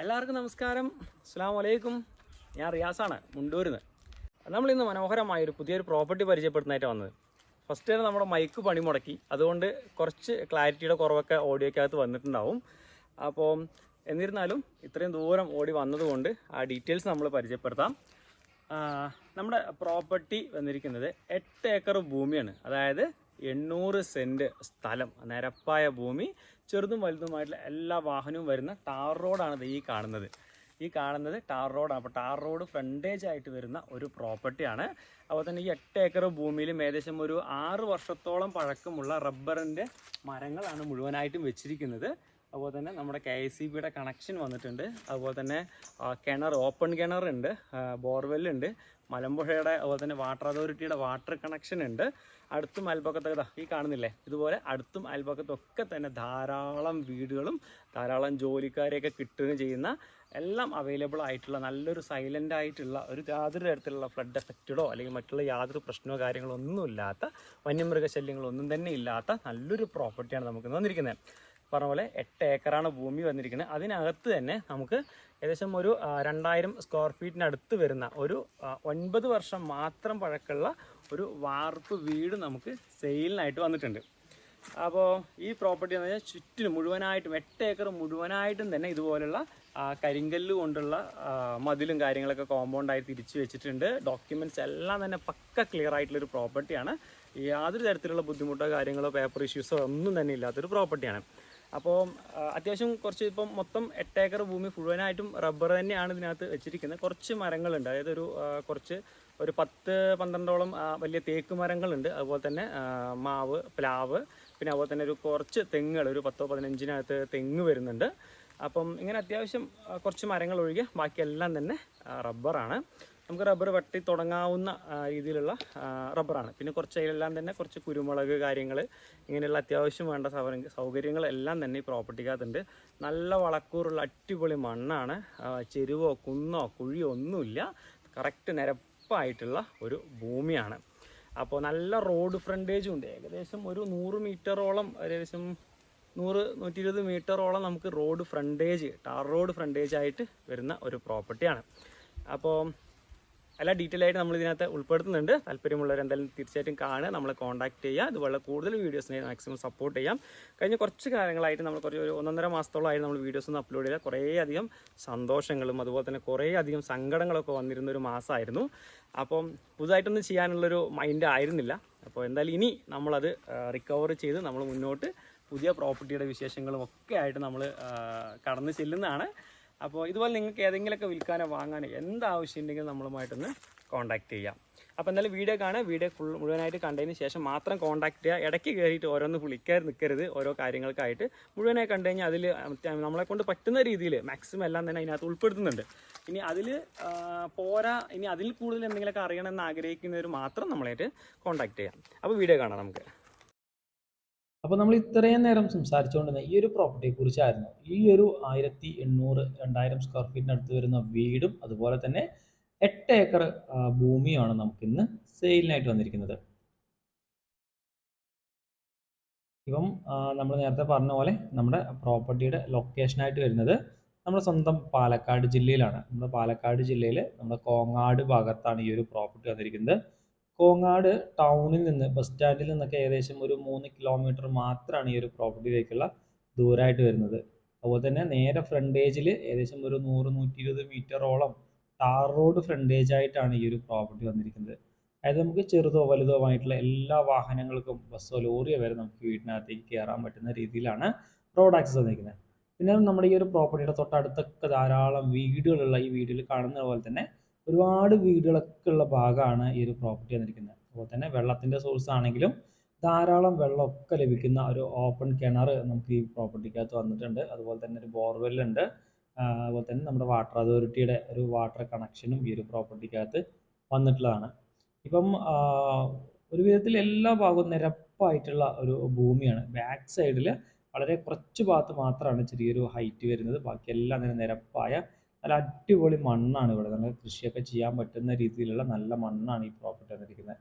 എല്ലാവർക്കും നമസ്കാരം. അസ്സാം വലൈക്കും ഞാൻ റിയാസാണ് മുണ്ടൂരിന്ന്. നമ്മളിന്ന് മനോഹരമായൊരു പുതിയൊരു പ്രോപ്പർട്ടി പരിചയപ്പെടുന്നതായിട്ട് വന്നത്. ഫസ്റ്റ് തന്നെ നമ്മുടെ മൈക്ക് പണി മുടക്കി. അതുകൊണ്ട് കുറച്ച് ക്ലാരിറ്റിയുടെ കുറവൊക്കെ ഓഡിയോക്കകത്ത് വന്നിട്ടുണ്ടാവും. അപ്പോൾ എന്നിരുന്നാലും ഇത്രയും ദൂരം ഓടി വന്നതുകൊണ്ട് ആ ഡീറ്റെയിൽസ് നമ്മൾ പരിചയപ്പെടുത്താം. നമ്മുടെ പ്രോപ്പർട്ടി വന്നിരിക്കുന്നത് എട്ട് ഏക്കർ ഭൂമിയാണ്. അതായത് എണ്ണൂറ് സെന്റ് സ്ഥലം നിരപ്പായ ഭൂമി ചെറുതും വലുതുമായിട്ടുള്ള എല്ലാ വാഹനവും വരുന്ന ടാർ റോഡാണ് ഈ കാണുന്നത്. ഈ കാണുന്നത് ടാർ റോഡാണ്. അപ്പോൾ ടാർ റോഡ് ഫ്രണ്ടേജ് ആയിട്ട് വരുന്ന ഒരു പ്രോപ്പർട്ടിയാണ് അതുപോലെ തന്നെ ഈ എട്ട് ഏക്കർ ഭൂമിയിലും ഏകദേശം ഒരു ആറ് വർഷത്തോളം പഴക്കമുള്ള റബ്ബറിന്റെ മരങ്ങളാണ് മുഴുവനായിട്ടും വെച്ചിരിക്കുന്നത്. അതുപോലെ തന്നെ നമ്മുടെ കെ എസ് സി ബിയുടെ കണക്ഷൻ വന്നിട്ടുണ്ട്. അതുപോലെ തന്നെ കിണർ ഓപ്പൺ കിണറുണ്ട് ബോർവെല്ലുണ്ട് മലമ്പുഴയുടെ അതുപോലെ തന്നെ വാട്ടർ അതോറിറ്റിയുടെ വാട്ടർ കണക്ഷൻ ഉണ്ട്. അടുത്തും അയൽപ്പക്കത്തൊക്കെ ഈ കാണുന്നില്ലേ? ഇതുപോലെ അടുത്തും അയൽപ്പക്കത്തൊക്കെ തന്നെ ധാരാളം വീടുകളും ധാരാളം ജോലിക്കാരെയൊക്കെ കിട്ടുകയും ചെയ്യുന്ന എല്ലാം അവൈലബിൾ ആയിട്ടുള്ള നല്ലൊരു സൈലന്റ് ആയിട്ടുള്ള ഒരു യാതൊരു തരത്തിലുള്ള ഫ്ലഡ് എഫക്റ്റഡോ അല്ലെങ്കിൽ മറ്റുള്ള യാതൊരു പ്രശ്നമോ കാര്യങ്ങളോ ഒന്നും ഇല്ലാത്ത വന്യമൃഗശല്യങ്ങളൊന്നും തന്നെ ഇല്ലാത്ത നല്ലൊരു പ്രോപ്പർട്ടിയാണ് നമുക്ക് വന്നിരിക്കുന്നത്. പറഞ്ഞ പോലെ എട്ട് ഏക്കറാണ് ഭൂമി വന്നിരിക്കുന്നത്. അതിനകത്ത് തന്നെ നമുക്ക് ഏകദേശം ഒരു രണ്ടായിരം സ്ക്വയർ ഫീറ്റിനടുത്ത് വരുന്ന ഒരു ഒൻപത് വർഷം മാത്രം പഴക്കമുള്ള ഒരു വാർപ്പ് വീട് നമുക്ക് സെയിലിനായിട്ട് വന്നിട്ടുണ്ട്. അപ്പോൾ ഈ പ്രോപ്പർട്ടി എന്ന് പറഞ്ഞാൽ ചുറ്റിനും മുഴുവനായിട്ടും എട്ട് ഏക്കർ മുഴുവനായിട്ടും തന്നെ ഇതുപോലുള്ള കരിങ്കല്ല് കൊണ്ടുള്ള മതിലും കാര്യങ്ങളൊക്കെ കോമ്പൗണ്ടായി തിരിച്ചു വെച്ചിട്ടുണ്ട്. ഡോക്യുമെന്റ്സ് എല്ലാം തന്നെ പക്ക ക്ലിയർ ആയിട്ടുള്ളൊരു പ്രോപ്പർട്ടിയാണ് യാതൊരു തരത്തിലുള്ള ബുദ്ധിമുട്ടോ കാര്യങ്ങളോ പേപ്പർ ഇഷ്യൂസോ ഒന്നും തന്നെ ഇല്ലാത്തൊരു പ്രോപ്പർട്ടിയാണ് അപ്പോൾ അത്യാവശ്യം കുറച്ച് ഇപ്പം മൊത്തം എട്ട് ഏക്കർ ഭൂമി മുഴുവനായിട്ടും റബ്ബർ തന്നെയാണ് ഇതിനകത്ത് വെച്ചിരിക്കുന്നത്. കുറച്ച് മരങ്ങളുണ്ട്. അതായത് ഒരു കുറച്ച് ഒരു പത്ത് പന്ത്രണ്ടോളം വലിയ തേക്ക് മരങ്ങളുണ്ട്. അതുപോലെ തന്നെ മാവ് പ്ലാവ് പിന്നെ അതുപോലെ തന്നെ ഒരു കുറച്ച് തെങ്ങുകൾ ഒരു പത്തോ പതിനഞ്ചിനകത്ത് തെങ്ങ് വരുന്നുണ്ട്. അപ്പം ഇങ്ങനെ അത്യാവശ്യം കുറച്ച് മരങ്ങൾ ഒഴികെ ബാക്കിയെല്ലാം തന്നെ റബ്ബറാണ്. നമുക്ക് റബ്ബർ വെട്ടി തുടങ്ങാവുന്ന രീതിയിലുള്ള റബ്ബറാണ്. പിന്നെ കുറച്ച് അതിലെല്ലാം തന്നെ കുറച്ച് കുരുമുളക് കാര്യങ്ങൾ ഇങ്ങനെയുള്ള അത്യാവശ്യം വേണ്ട സൗകര്യ സൗകര്യങ്ങളെല്ലാം തന്നെ ഈ പ്രോപ്പർട്ടിക്കകത്തുണ്ട്. നല്ല വളക്കൂറുള്ള അടിപൊളി മണ്ണാണ്. ചെരുവോ കുന്നോ കുഴിയോ ഒന്നുമില്ല. കറക്റ്റ് നിരപ്പായിട്ടുള്ള ഒരു ഭൂമിയാണ്. അപ്പോൾ നല്ല റോഡ് ഫ്രണ്ടേജും ഉണ്ട്. ഏകദേശം ഒരു നൂറ് മീറ്ററോളം ഏകദേശം നൂറ് നൂറ്റി ഇരുപത് മീറ്ററോളം നമുക്ക് road frontage tar road frontage ആയിട്ട് വരുന്ന ഒരു പ്രോപ്പർട്ടിയാണ്. അപ്പോൾ എല്ലാ ഡീറ്റെയിൽ ആയിട്ട് നമ്മൾ ഇതിനകത്ത് ഉൾപ്പെടുത്തുന്നുണ്ട്. താല്പര്യമുള്ളവർ എന്തായാലും തീർച്ചയായിട്ടും കാണുക. നമ്മളെ കോൺടാക്ട് ചെയ്യുക. ഇതുപോലെ കൂടുതൽ വീഡിയോസിനെ മാക്സിമം സപ്പോർട്ട് ചെയ്യാം. കഴിഞ്ഞ കുറച്ച് കാലങ്ങളായിട്ട് നമ്മൾ കുറച്ച് ഒരു ഒന്നൊന്നര മാസത്തോളമായിട്ട് നമ്മൾ വീഡിയോസ് ഒന്നും അപ്ലോഡ് ചെയ്യുക കുറേയധികം സന്തോഷങ്ങളും അതുപോലെ തന്നെ കുറേയധികം സങ്കടങ്ങളൊക്കെ വന്നിരുന്ന ഒരു മാസമായിരുന്നു അപ്പം പുതുതായിട്ടൊന്നും ചെയ്യാനുള്ളൊരു മൈൻഡ് ആയിരുന്നില്ല. അപ്പോൾ എന്തായാലും ഇനി നമ്മളത് റിക്കവർ ചെയ്ത് നമ്മൾ മുന്നോട്ട് പുതിയ പ്രോപ്പർട്ടിയുടെ വിശേഷങ്ങളും ഒക്കെ ആയിട്ട് നമ്മൾ കടന്നു ചെല്ലുന്നതാണ്. അപ്പോൾ ഇതുപോലെ നിങ്ങൾക്ക് ഏതെങ്കിലുമൊക്കെ വിൽക്കാനോ വാങ്ങാനോ എന്ത് ആവശ്യം ഉണ്ടെങ്കിലും നമ്മളുമായിട്ടൊന്ന് കോൺടാക്ട് ചെയ്യാം. അപ്പോൾ എന്തായാലും വീഡിയോ കാണുക. വീഡിയോ ഫുൾ മുഴുവനായിട്ട് കണ്ടതിന് ശേഷം മാത്രം കോൺടാക്ട് ചെയ്യുക. ഇടയ്ക്ക് കയറിയിട്ട് ഓരോന്ന് വിളിക്കാതെ നിൽക്കരുത് ഓരോ കാര്യങ്ങൾക്കായിട്ട് മുഴുവനായി കണ്ടു കഴിഞ്ഞാൽ അതിൽ നമ്മളെ കൊണ്ട് പറ്റുന്ന രീതിയിൽ മാക്സിമം എല്ലാം തന്നെ അതിനകത്ത് ഉൾപ്പെടുത്തുന്നുണ്ട്. ഇനി അതിൽ പോരാ ഇനി അതിൽ കൂടുതൽ എന്തെങ്കിലുമൊക്കെ അറിയണമെന്ന് ആഗ്രഹിക്കുന്നവർ മാത്രം നമ്മളായിട്ട് കോൺടാക്ട് ചെയ്യാം. അപ്പോൾ വീഡിയോ കാണാം നമുക്ക്. അപ്പോൾ നമ്മൾ ഇത്രയും നേരം സംസാരിച്ചുകൊണ്ടിരുന്ന ഈ ഒരു പ്രോപ്പർട്ടിയെ കുറിച്ചായിരുന്നു. ഈ ഒരു ആയിരത്തി എണ്ണൂറ് രണ്ടായിരം സ്ക്വയർ ഫീറ്റിനടുത്ത് വരുന്ന വീടും അതുപോലെ തന്നെ എട്ട് ഏക്കർ ഭൂമിയാണ് നമുക്കിന്ന് സെയിലിനായിട്ട് വന്നിരിക്കുന്നത്. ഇപ്പം നമ്മൾ നേരത്തെ പറഞ്ഞ പോലെ നമ്മുടെ പ്രോപ്പർട്ടിയുടെ ലൊക്കേഷനായിട്ട് വരുന്നത് നമ്മുടെ സ്വന്തം പാലക്കാട് ജില്ലയിലാണ്. നമ്മുടെ പാലക്കാട് ജില്ലയിൽ നമ്മുടെ കോങ്ങാട് ഭാഗത്താണ് ഈ ഒരു പ്രോപ്പർട്ടി വന്നിരിക്കുന്നത്. കോങ്ങാട് ടൗണിൽ നിന്ന് ബസ് സ്റ്റാൻഡിൽ നിന്നൊക്കെ ഏകദേശം ഒരു മൂന്ന് കിലോമീറ്റർ മാത്രമാണ് ഈ ഒരു പ്രോപ്പർട്ടിയിലേക്കുള്ള ദൂരമായിട്ട് വരുന്നത്. അതുപോലെ തന്നെ നേരെ ഫ്രണ്ടേജിൽ ഏകദേശം ഒരു നൂറ് നൂറ്റി ഇരുപത് മീറ്ററോളം ടാർ റോഡ് ഫ്രണ്ടേജ് ആയിട്ടാണ് ഈ ഒരു പ്രോപ്പർട്ടി വന്നിരിക്കുന്നത്. അതായത് നമുക്ക് ചെറുതോ വലുതോ ആയിട്ടുള്ള എല്ലാ വാഹനങ്ങൾക്കും ബസ്സോ ലോറിയോ വരെ നമുക്ക് വീട്ടിനകത്തേക്ക് കയറാൻ പറ്റുന്ന രീതിയിലാണ് റോഡ് ആക്സസ് വന്നിരിക്കുന്നത്. പിന്നെ നമ്മുടെ ഈ ഒരു പ്രോപ്പർട്ടിയുടെ തൊട്ടടുത്തൊക്കെ ധാരാളം വീടുകളുള്ള ഈ വീഡിയോയിൽ കാണുന്ന പോലെ തന്നെ ഒരുപാട് വീടുകളൊക്കെ ഉള്ള ഭാഗമാണ് ഈ ഒരു പ്രോപ്പർട്ടി വന്നിരിക്കുന്നത്. അതുപോലെ തന്നെ വെള്ളത്തിന്റെ സോഴ്സ് ആണെങ്കിലും ധാരാളം വെള്ളമൊക്കെ ലഭിക്കുന്ന ഒരു ഓപ്പൺ കിണർ നമുക്ക് ഈ പ്രോപ്പർട്ടിക്കകത്ത് വന്നിട്ടുണ്ട്. അതുപോലെ തന്നെ ഒരു ബോർവെല്ലുണ്ട് അതുപോലെ തന്നെ നമ്മുടെ വാട്ടർ അതോറിറ്റിയുടെ ഒരു വാട്ടർ കണക്ഷനും ഈ ഒരു പ്രോപ്പർട്ടിക്കകത്ത് വന്നിട്ടുള്ളതാണ്. ഇപ്പം ഒരു വിധത്തിൽ എല്ലാ ഭാഗവും നിരപ്പായിട്ടുള്ള ഒരു ഭൂമിയാണ്. ബാക്ക് സൈഡിൽ വളരെ കുറച്ച് ഭാഗത്ത് മാത്രമാണ് ചെറിയൊരു ഹൈറ്റ് വരുന്നത്. ബാക്കിയെല്ലാം തന്നെ നിരപ്പായ നല്ല അടിപൊളി മണ്ണാണ് ഇവിടെ. നല്ല കൃഷിയൊക്കെ ചെയ്യാൻ പറ്റുന്ന രീതിയിലുള്ള നല്ല മണ്ണാണ് ഈ പ്രോപ്പർട്ടി വന്നിരിക്കുന്നത്.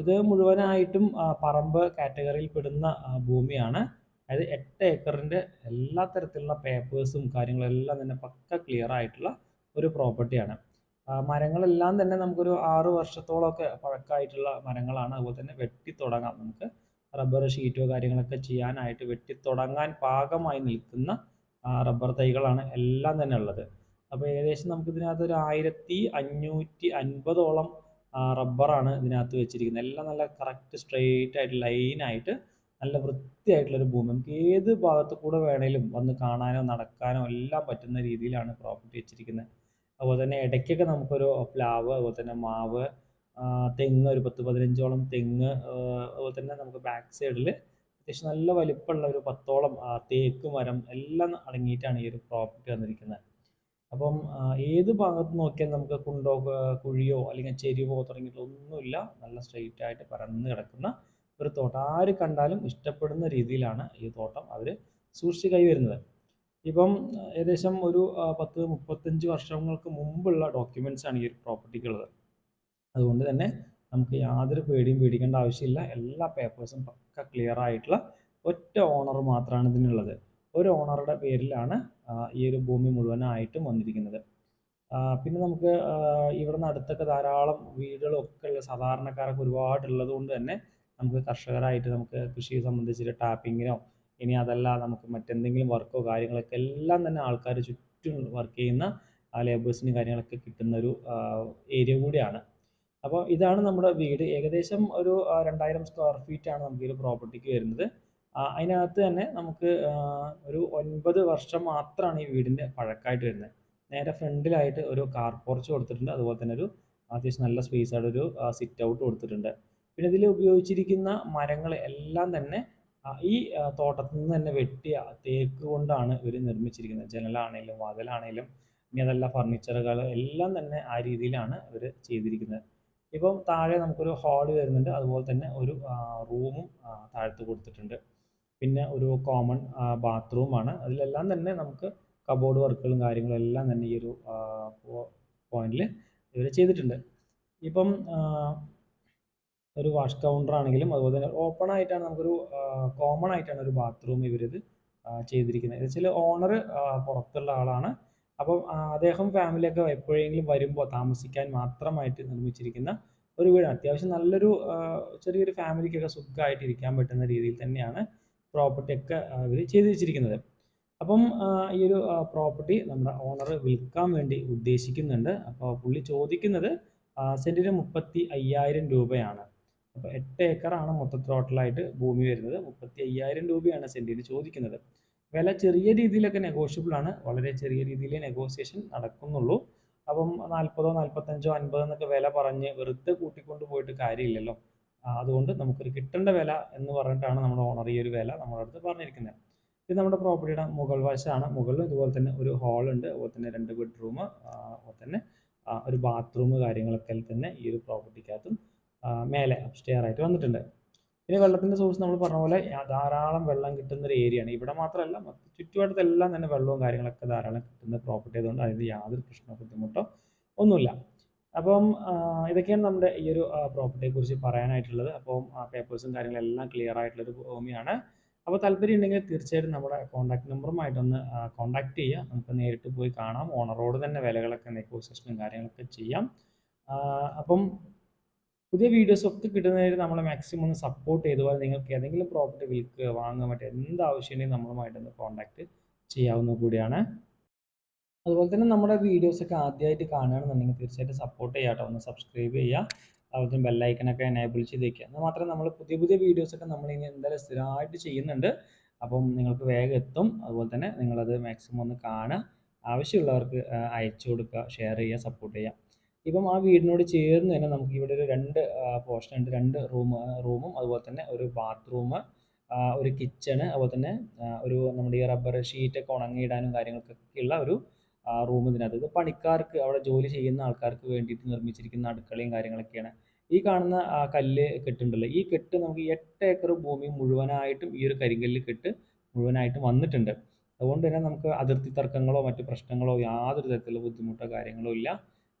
ഇത് മുഴുവനായിട്ടും പറമ്പ് കാറ്റഗറിയിൽ പെടുന്ന ഭൂമിയാണ്. അതായത് എട്ട് ഏക്കറിന്റെ എല്ലാ തരത്തിലുള്ള പേപ്പേഴ്സും കാര്യങ്ങളെല്ലാം തന്നെ പക്ക ക്ലിയർ ആയിട്ടുള്ള ഒരു പ്രോപ്പർട്ടിയാണ് മരങ്ങളെല്ലാം തന്നെ നമുക്കൊരു ആറ് വർഷത്തോളമൊക്കെ പഴക്കമായിട്ടുള്ള മരങ്ങളാണ്. അതുപോലെ തന്നെ വെട്ടി തുടങ്ങാം നമുക്ക് റബ്ബർ ഷീറ്റോ കാര്യങ്ങളൊക്കെ ചെയ്യാനായിട്ട് വെട്ടി തുടങ്ങാൻ പാകമായി നിൽക്കുന്ന റബ്ബർ തൈകളാണ് എല്ലാം തന്നെ ഉള്ളത്. അപ്പോൾ ഏകദേശം നമുക്ക് ഇതിനകത്ത് ഒരു ആയിരത്തി അഞ്ഞൂറ്റി അൻപതോളം റബ്ബറാണ് ഇതിനകത്ത് വെച്ചിരിക്കുന്നത്. എല്ലാം നല്ല കറക്റ്റ് സ്ട്രെയിറ്റ് ആയിട്ട് ലൈനായിട്ട് നല്ല വൃത്തിയായിട്ടുള്ളൊരു ഭൂമി. നമുക്ക് ഏത് ഭാഗത്ത് കൂടെ വേണേലും വന്ന് കാണാനോ നടക്കാനോ എല്ലാം പറ്റുന്ന രീതിയിലാണ് പ്രോപ്പർട്ടി വെച്ചിരിക്കുന്നത്. അതുപോലെ തന്നെ ഇടയ്ക്കൊക്കെ നമുക്കൊരു പ്ലാവ് അതുപോലെ തന്നെ മാവ് തെങ്ങ് ഒരു പത്ത് പതിനഞ്ചോളം തെങ്ങ് അതുപോലെ തന്നെ നമുക്ക് ബാക്ക് സൈഡിൽ അത്യാവശ്യം നല്ല വലിപ്പമുള്ള ഒരു പത്തോളം തേക്ക് മരം എല്ലാം അടങ്ങിയിട്ടാണ് ഈ ഒരു പ്രോപ്പർട്ടി വന്നിരിക്കുന്നത്. അപ്പം ഏത് ഭാഗത്ത് നോക്കിയാൽ നമുക്ക് കുണ്ടോ കുഴിയോ അല്ലെങ്കിൽ ചെരിവോ തുടങ്ങിയിട്ടുള്ള ഒന്നുമില്ല. നല്ല സ്ട്രെയിറ്റ് ആയിട്ട് പരന്ന് കിടക്കുന്ന ഒരു തോട്ടം. ആര് കണ്ടാലും ഇഷ്ടപ്പെടുന്ന രീതിയിലാണ് ഈ തോട്ടം അവർ സൂക്ഷിച്ച് കൈവരുന്നത് ഇപ്പം ഏകദേശം ഒരു പത്ത് മുപ്പത്തഞ്ച് വർഷങ്ങൾക്ക് മുമ്പുള്ള ഡോക്യുമെന്റ്സ് ആണ് ഈ ഒരു പ്രോപ്പർട്ടിക്കുള്ളത് അതുകൊണ്ട് തന്നെ നമുക്ക് യാതൊരു പേടിയും പേടിക്കേണ്ട ആവശ്യമില്ല. എല്ലാ പേപ്പേഴ്സും പക്ക ക്ലിയർ ആയിട്ടുള്ള ഒറ്റ ഓണർ മാത്രമാണ് ഇതിനുള്ളത്. ഒരു ഓണറുടെ പേരിലാണ് ഈ ഒരു ഭൂമി മുഴുവനായിട്ടും വന്നിരിക്കുന്നത്. പിന്നെ നമുക്ക് ഇവിടെ അടുത്തൊക്കെ ധാരാളം വീടുകളൊക്കെ ഉള്ള സാധാരണക്കാരൊക്കെ ഒരുപാടുള്ളത് കൊണ്ട് തന്നെ നമുക്ക് കർഷകരായിട്ട് നമുക്ക് കൃഷിയെ സംബന്ധിച്ചിട്ട് ടാപ്പിങ്ങിനോ ഇനി അതല്ല നമുക്ക് മറ്റെന്തെങ്കിലും വർക്കോ കാര്യങ്ങളൊക്കെ എല്ലാം തന്നെ ആൾക്കാർ ചുറ്റും വർക്ക് ചെയ്യുന്ന ലേബേഴ്സിനും കാര്യങ്ങളൊക്കെ കിട്ടുന്ന ഒരു ഏരിയ കൂടിയാണ്. അപ്പോൾ ഇതാണ് നമ്മുടെ വീട്. ഏകദേശം ഒരു രണ്ടായിരം സ്ക്വയർ ഫീറ്റ് ആണ് നമുക്ക് ഈ ഒരു പ്രോപ്പർട്ടിക്ക് വരുന്നത്. അതിനകത്ത് തന്നെ നമുക്ക് ഒരു ഒൻപത് വർഷം മാത്രമാണ് ഈ വീടിന്റെ പഴക്കമായിട്ട് വരുന്നത്. നേരെ ഫ്രണ്ടിലായിട്ട് ഒരു കാർ പോർച്ച് കൊടുത്തിട്ടുണ്ട്. അതുപോലെ തന്നെ ഒരു അത്യാവശ്യം നല്ല സ്പേസ് ആയിട്ട് ഒരു സിറ്റ് ഔട്ട് കൊടുത്തിട്ടുണ്ട്. പിന്നെ ഇതിൽ ഉപയോഗിച്ചിരിക്കുന്ന മരങ്ങൾ എല്ലാം തന്നെ ഈ തോട്ടത്തിൽ നിന്ന് തന്നെ വെട്ടിയ തേക്ക് കൊണ്ടാണ് ഇവർ നിർമ്മിച്ചിരിക്കുന്നത്. ജനലാണേലും വാതിലാണേലും ഇനി അതെല്ലാം ഫർണിച്ചറുകൾ എല്ലാം തന്നെ ആ രീതിയിലാണ് ഇവർ ചെയ്തിരിക്കുന്നത്. ഇപ്പം താഴെ നമുക്കൊരു ഹാൾ വരുന്നുണ്ട്. അതുപോലെ തന്നെ ഒരു റൂമും താഴത്ത് കൊടുത്തിട്ടുണ്ട്. പിന്നെ ഒരു കോമൺ ബാത്റൂമാണ് അതിലെല്ലാം തന്നെ നമുക്ക് കബോർഡ് വർക്കുകളും കാര്യങ്ങളും എല്ലാം തന്നെ ഈ ഒരു പോയിന്റിൽ ഇവർ ചെയ്തിട്ടുണ്ട്. ഇപ്പം ഒരു വാഷ് കൗണ്ടർ ആണെങ്കിലും അതുപോലെ തന്നെ ഓപ്പൺ ആയിട്ടാണ് നമുക്കൊരു കോമൺ ആയിട്ടാണ് ഒരു ബാത്റൂം ഇവരിത് ചെയ്തിരിക്കുന്നത്. എന്ന് വെച്ചാൽ ഓണർ പുറത്തുള്ള ആളാണ്. അപ്പം അദ്ദേഹം ഫാമിലിയൊക്കെ എപ്പോഴെങ്കിലും വരുമ്പോൾ താമസിക്കാൻ മാത്രമായിട്ട് നിർമ്മിച്ചിരിക്കുന്ന ഒരു വീടാണ്. അത്യാവശ്യം നല്ലൊരു ചെറിയൊരു ഫാമിലിക്കൊക്കെ സുഖമായിട്ട് ഇരിക്കാൻ പറ്റുന്ന രീതിയിൽ തന്നെയാണ് പ്രോപ്പർട്ടി ഒക്കെ ഇവർ ചെയ്തു വെച്ചിരിക്കുന്നത്. അപ്പം ഈ ഒരു പ്രോപ്പർട്ടി നമ്മുടെ ഓണർ വിൽക്കാൻ വേണ്ടി ഉദ്ദേശിക്കുന്നുണ്ട്. അപ്പോൾ പുള്ളി ചോദിക്കുന്നത് സെന്റിന് മുപ്പത്തി അയ്യായിരം രൂപയാണ്. അപ്പോൾ എട്ട് ഏക്കറാണ് മൊത്തം ടോട്ടലായിട്ട് ഭൂമി വരുന്നത്. മുപ്പത്തി അയ്യായിരം രൂപയാണ് സെന്റിന് ചോദിക്കുന്നത്. വില ചെറിയ രീതിയിലൊക്കെ നെഗോഷ്യബിൾ ആണ്. വളരെ ചെറിയ രീതിയിൽ നെഗോസിയേഷൻ നടക്കുന്നുള്ളൂ. അപ്പം നാൽപ്പതോ നാൽപ്പത്തഞ്ചോ അൻപതോ എന്നൊക്കെ വില പറഞ്ഞ് വെറുതെ കൂട്ടിക്കൊണ്ട് പോയിട്ട് കാര്യമില്ലല്ലോ. അതുകൊണ്ട് നമുക്കൊരു കിട്ടേണ്ട വില എന്ന് പറഞ്ഞിട്ടാണ് നമ്മൾ ഓണർ ഈ ഒരു വില നമ്മുടെ അടുത്ത് പറഞ്ഞിരിക്കുന്നത്. ഇത് നമ്മുടെ പ്രോപ്പർട്ടിയുടെ മുകൾ വശമാണ്. മുകളിൽ ഇതുപോലെ തന്നെ ഒരു ഹാൾ ഉണ്ട്. അതുപോലെ തന്നെ രണ്ട് ബെഡ്റൂം അതുപോലെ തന്നെ ഒരു ബാത്റൂം കാര്യങ്ങളൊക്കെ തന്നെ ഈ ഒരു പ്രോപ്പർട്ടിക്കകത്തും മേലെ അപ്സ്റ്റെയർ ആയിട്ട് വന്നിട്ടുണ്ട്. പിന്നെ വെള്ളത്തിന്റെ സോഴ്സ് നമ്മൾ പറഞ്ഞ പോലെ ധാരാളം വെള്ളം കിട്ടുന്ന ഒരു ഏരിയയാണ് ഇവിടെ മാത്രമല്ല ചുറ്റുപാടത്തെല്ലാം തന്നെ വെള്ളവും കാര്യങ്ങളൊക്കെ ധാരാളം കിട്ടുന്ന പ്രോപ്പർട്ടി ആയതുകൊണ്ട് അതിന് യാതൊരു പ്രശ്നമോ ബുദ്ധിമുട്ടോ ഒന്നുമില്ല. അപ്പം ഇതൊക്കെയാണ് നമ്മുടെ ഈ ഒരു പ്രോപ്പർട്ടിയെ കുറിച്ച് പറയാനായിട്ടുള്ളത്. അപ്പം പേപ്പേഴ്സും കാര്യങ്ങളെല്ലാം ക്ലിയർ ആയിട്ടുള്ളൊരു ഭൂമിയാണ്. അപ്പോൾ താല്പര്യം ഉണ്ടെങ്കിൽ തീർച്ചയായിട്ടും നമ്മുടെ കോൺടാക്ട് നമ്പറുമായിട്ടൊന്ന് കോൺടാക്ട് ചെയ്യുക. നമുക്ക് നേരിട്ട് പോയി കാണാം. ഓണറോട് തന്നെ വിലകളൊക്കെ നെഗോസിയേഷനും കാര്യങ്ങളൊക്കെ ചെയ്യാം. അപ്പം പുതിയ വീഡിയോസ് ഒക്കെ കിട്ടുന്നതിന് നമ്മൾ മാക്സിമം ഒന്ന് സപ്പോർട്ട് ചെയ്തുപോലെ നിങ്ങൾക്ക് ഏതെങ്കിലും പ്രോപ്പർട്ടി വിൽക്കുക വാങ്ങുക മറ്റേ എന്ത് ആവശ്യമുണ്ടെങ്കിലും നമ്മളുമായിട്ടൊന്ന് കോൺടാക്ട് ചെയ്യാവുന്ന കൂടിയാണ്. അതുപോലെ തന്നെ നമ്മുടെ വീഡിയോസ് വീഡിയോസൊക്കെ ആദ്യമായിട്ട് കാണുകയാണെന്നുണ്ടെങ്കിൽ തീർച്ചയായിട്ടും സപ്പോർട്ട് ചെയ്യാം കേട്ടോ. ഒന്ന് സബ്സ്ക്രൈബ് ചെയ്യുക. അതുപോലെ തന്നെ ബെല്ലൈക്കനൊക്കെ എനേബിൾ ചെയ്ത് വയ്ക്കുക എന്നാൽ മാത്രമേ നമ്മൾ പുതിയ പുതിയ വീഡിയോസ് ഒക്കെ നമ്മൾ ഇനി എന്തായാലും സ്ഥിരമായിട്ട് ചെയ്യുന്നുണ്ട്. അപ്പം നിങ്ങൾക്ക് വേഗം എത്തും. അതുപോലെ തന്നെ നിങ്ങളത് മാക്സിമം ഒന്ന് കാണുക. ആവശ്യമുള്ളവർക്ക് അയച്ചു കൊടുക്കുക ഷെയർ ചെയ്യുക സപ്പോർട്ട് ചെയ്യുക. ഇപ്പം ആ വീടിനോട് ചേർന്ന് തന്നെ നമുക്ക് ഇവിടെ ഒരു രണ്ട് പോർഷൻ ഉണ്ട്. രണ്ട് റൂം റൂമും അതുപോലെ തന്നെ ഒരു ബാത്റൂം ഒരു കിച്ചണ് അതുപോലെ തന്നെ ഒരു നമ്മുടെ ഈ റബ്ബർ ഷീറ്റൊക്കെ ഉണങ്ങിയിടാനും കാര്യങ്ങൾക്കൊക്കെ ഉള്ള ഒരു റൂം ഇതിനകത്ത് ഇത് പണിക്കാർക്ക് അവിടെ ജോലി ചെയ്യുന്ന ആൾക്കാർക്ക് വേണ്ടിയിട്ട് നിർമ്മിച്ചിരിക്കുന്ന അടുക്കളയും കാര്യങ്ങളൊക്കെയാണ്. ഈ കാണുന്ന ആ കല്ല് കെട്ടുണ്ടല്ലോ. ഈ കെട്ട് നമുക്ക് എട്ട് ഏക്കർ ഭൂമി മുഴുവനായിട്ടും ഈ ഒരു കരിങ്കല്ല് കെട്ട് മുഴുവനായിട്ടും വന്നിട്ടുണ്ട്. അതുകൊണ്ട് തന്നെ നമുക്ക് അതിർത്തി തർക്കങ്ങളോ മറ്റു പ്രശ്നങ്ങളോ യാതൊരു തരത്തിലുള്ള ബുദ്ധിമുട്ടോ കാര്യങ്ങളോ ഇല്ല.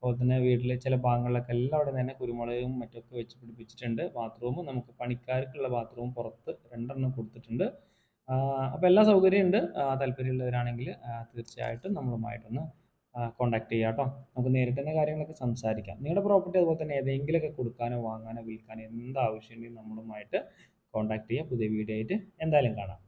അതുപോലെ തന്നെ വീട്ടിലെ ചില ഭാഗങ്ങളിലൊക്കെ അവിടെ തന്നെ കുരുമുളകും മറ്റൊക്കെ വെച്ച് പിടിപ്പിച്ചിട്ടുണ്ട്. ബാത്റൂമും നമുക്ക് പണിക്കാർക്കുള്ള ബാത്റൂം പുറത്ത് രണ്ടെണ്ണം കൊടുത്തിട്ടുണ്ട്. അപ്പോൾ എല്ലാ സൗകര്യമുണ്ട്. താല്പര്യമുള്ളവരാണെങ്കിൽ തീർച്ചയായിട്ടും നമ്മളുമായിട്ടൊന്ന് കോൺടാക്ട് ചെയ്യുക കേട്ടോ. നമുക്ക് നേരിട്ട് തന്നെ കാര്യങ്ങളൊക്കെ സംസാരിക്കാം. നിങ്ങളുടെ പ്രോപ്പർട്ടി അതുപോലെ തന്നെ ഏതെങ്കിലുമൊക്കെ കൊടുക്കാനോ വാങ്ങാനോ വിൽക്കാനോ എന്ത് ആവശ്യമുണ്ടെങ്കിലും നമ്മളുമായിട്ട് കോൺടാക്ട് ചെയ്യുക. പുതിയ വീഡിയോ ആയിട്ട് എന്തായാലും കാണാം.